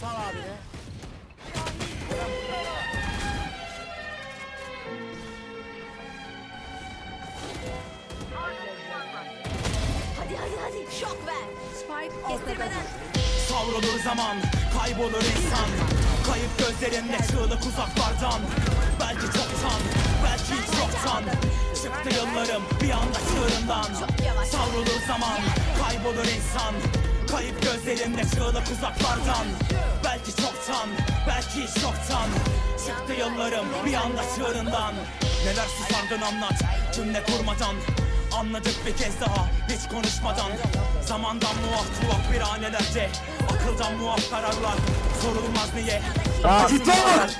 Sal abine. Hadi hadi hadi şok ver. Spike Kestirmeden. Savrulur zaman, kaybolur insan Kayıp gözlerinde çığlık uzaklardan Belki çoktan, belki hiç yoktan Çıktı yıllarım bir anda çığırından. Savrulur zaman, kaybolur insan Kayıp gözlerinde çığlık uzaklardan belki hiç yoktan Çıktı yıllarım bir anda çığırından Neler susardın anlat, cümle kurmadan Anladık bir kez daha hiç konuşmadan Zamandan muaf tuhaf bir hanelerce Akıldan muaf kararlar Sorulmaz niye lan!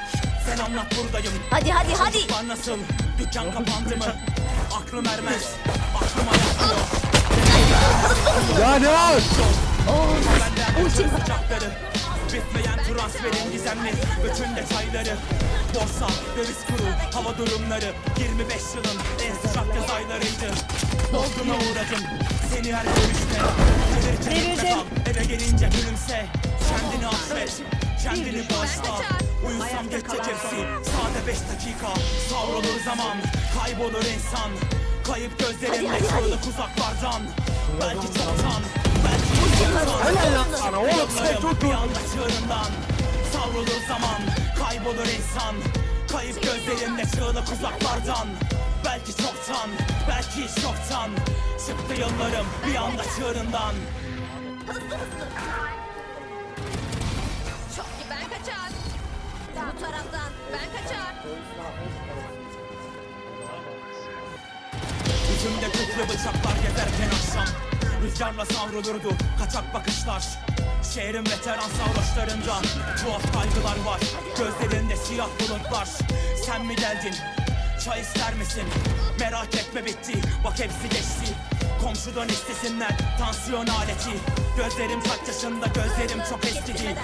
Sen anlat buradayım Hadi hadi hadi. Çocuklar nasıl? Dükkan kapandı mı? Aklım ermez Aklıma yatmıyor Ya ne var? Benden Bitmeyen transferin gizemli. Bütün detayları Borsa, döviz kuru, hava durumları. 25 yılın en sıcak yaz aylarıydı. Dolguna uğradım Seni her görüşte Gelirken ekmek al, eve gelince gülümse. Kendini affet Kendini bağışla Uyusam geçecek hepsi. Sade 5 dakika. Savrulur zaman. Kaybolur insan. Kayıp hadi. çığlık uzaklardan. Belki çoktan Helal lan. Sana oğlum sen çok Savrulur zaman Kaybolur insan. Kayıp gözlerimle çığlık uzaklardan. Belki çoktan Belki hiç yoktan Çıktı yıllarım bir anda çığırından. Çok iyi ben kaçar. Bu taraftan ben kaçar. Yüzümde küflü bıçaklar gezerken akşam Rüzgarla savrulurdu kaçak bakışlar. Şehrin veteran sarhoşlarında Tuhaf kaygılar var. Gözlerinde siyah bulutlar. Sen mi geldin? Çay ister misin? Merak etme bitti. Bak hepsi geçti. Komşudan istesinler tansiyon aleti. Gözlerim kaç yaşında gözlerim çok eskidi.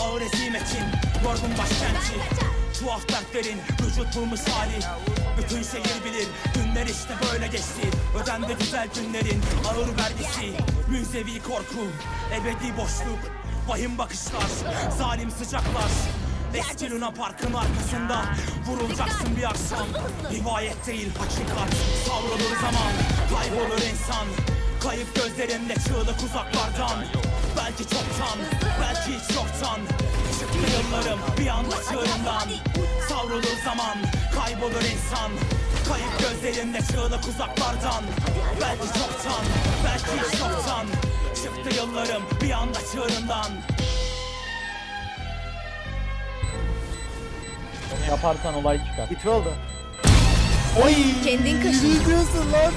Ağır ezimetin yorgun başkenti. Tuhaf dertlerin vücut bulmuş hali. Bütün şehir bilir günler işte böyle geçti. Ödendi güzel günlerin ağır vergisi. Müzevi korku, ebedi boşluk Vahim bakışlar, zalim sıcaklar. Eski Luna Park'ın arkasında Vurulacaksın bir akşam. Rivayet değil hakikat Savrulur zaman, kaybolur insan Kayıp gözlerinde çığlık uzaklardan. Belki çoktan, belki hiç yoktan. Çıktı yıllarım bir anda çığırından. Savrulur zaman, kaybolur insan Kayıp gözlerinde çığlık uzaklardan Belki çoktan, belki hiç yoktan Çıktı yıllarım bir anda çığırından Yaparsan olay çıkar. Bitir oldu. Oy. Kendin kaşın. Ne diyorsun lan?